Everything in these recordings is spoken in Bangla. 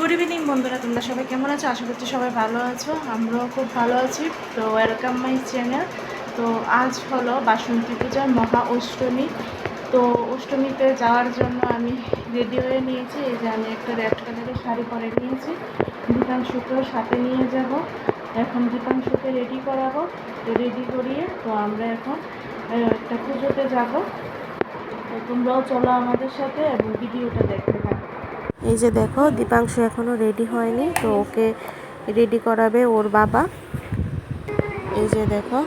গুড ইভিনিং বন্ধুরা। তোমরা সবাই কেমন আছো? আশা করছি সবাই ভালো আছো। আমরাও খুব ভালো আছি। তো ওয়েলকাম মাই চ্যানেল তো আজ হলো বাসন্তী পূজার মহা অষ্টমী। তো অষ্টমীতে যাওয়ার জন্য আমি রেডি হয়ে নিয়েছি। এই যে আমি একটা রেড কালারের শাড়ি পরে নিয়েছি। দীপাংশুকেও সাথে নিয়ে যাব। এখন দীপাংশুকে রেডি করাবো। তো রেডি করিয়ে তো আমরা এখন একটা পুজোতে যাব। তো তোমরাও চলো আমাদের সাথে এবং ভিডিওটা দেখতে থাকো। এই যে দেখো, দীপাংশু এখনও রেডি হয়নি, তো ওকে রেডি করাবে ওর বাবা। এই যে দেখো,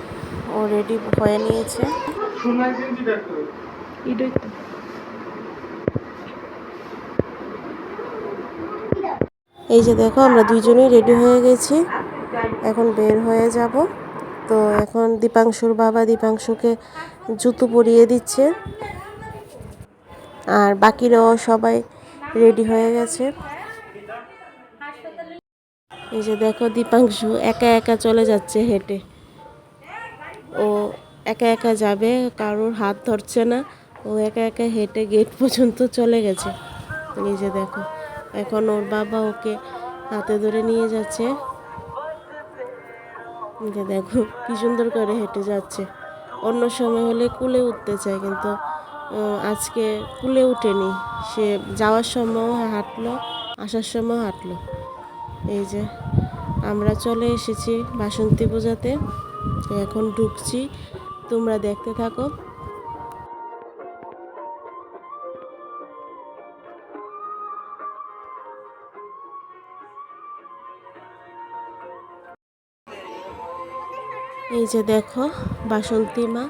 ও রেডি হয়ে নিয়েছে। এই যে দেখো, আমরা দুইজনেই রেডি হয়ে গেছি। এখন বের হয়ে যাব। তো এখন দীপাংশুর বাবা দীপাংশুকে জুতো পরিয়ে দিচ্ছে। আর বাকিরাও সবাই রেডি হয়ে গেছে। এই যে দেখো দীপাংশু একা একা চলে যাচ্ছে হেঁটে। ও একা একা যাবে, কারোর হাত ধরছে না। ও একা একা হেঁটে গেট পর্যন্ত চলে গেছে। এই যে দেখো, এখন ওর বাবা ওকে হাতে ধরে নিয়ে যাচ্ছে। দেখো, কি সুন্দর করে হেঁটে যাচ্ছে। অন্য সময় হলে কুলে উঠতে চায়, কিন্তু আজকে কুলে উঠেনি। সে যাওয়ার সময়ও হাঁটলো, আসার সময় হাঁটলো। এই যে, আমরা চলে এসেছি বাসন্তী পূজাতে। এখন ঢুকছি, তোমরা দেখতে থাকো। এই যে দেখো, বাসন্তী মা।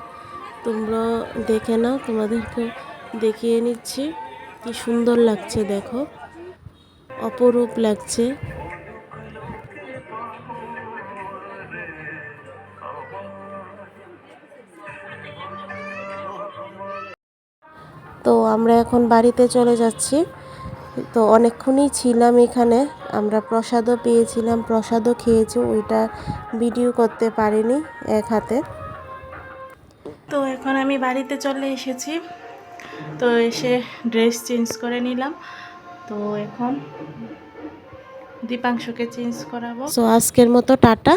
তোমরা দেখে নাও, তোমাদেরকে দেখিয়ে নিচ্ছি। কি সুন্দর লাগছে, দেখো। অপরূপ লাগছে। তো আমরা এখন বাড়িতে চলে যাচ্ছি। তো অনেকক্ষণই ছিলাম এখানে। আমরা প্রসাদও পেয়েছিলাম। প্রসাদও খেয়েছি। ওইটা ভিডিও করতে পারিনি এক হাতে। তো এখন আমি বাড়িতে চলে এসেছি। তো এসে ড্রেস চেঞ্জ করে নিলাম। তো এখন দীপাংশুকে চেঞ্জ করাবো। সো আজকের মতো টাটা।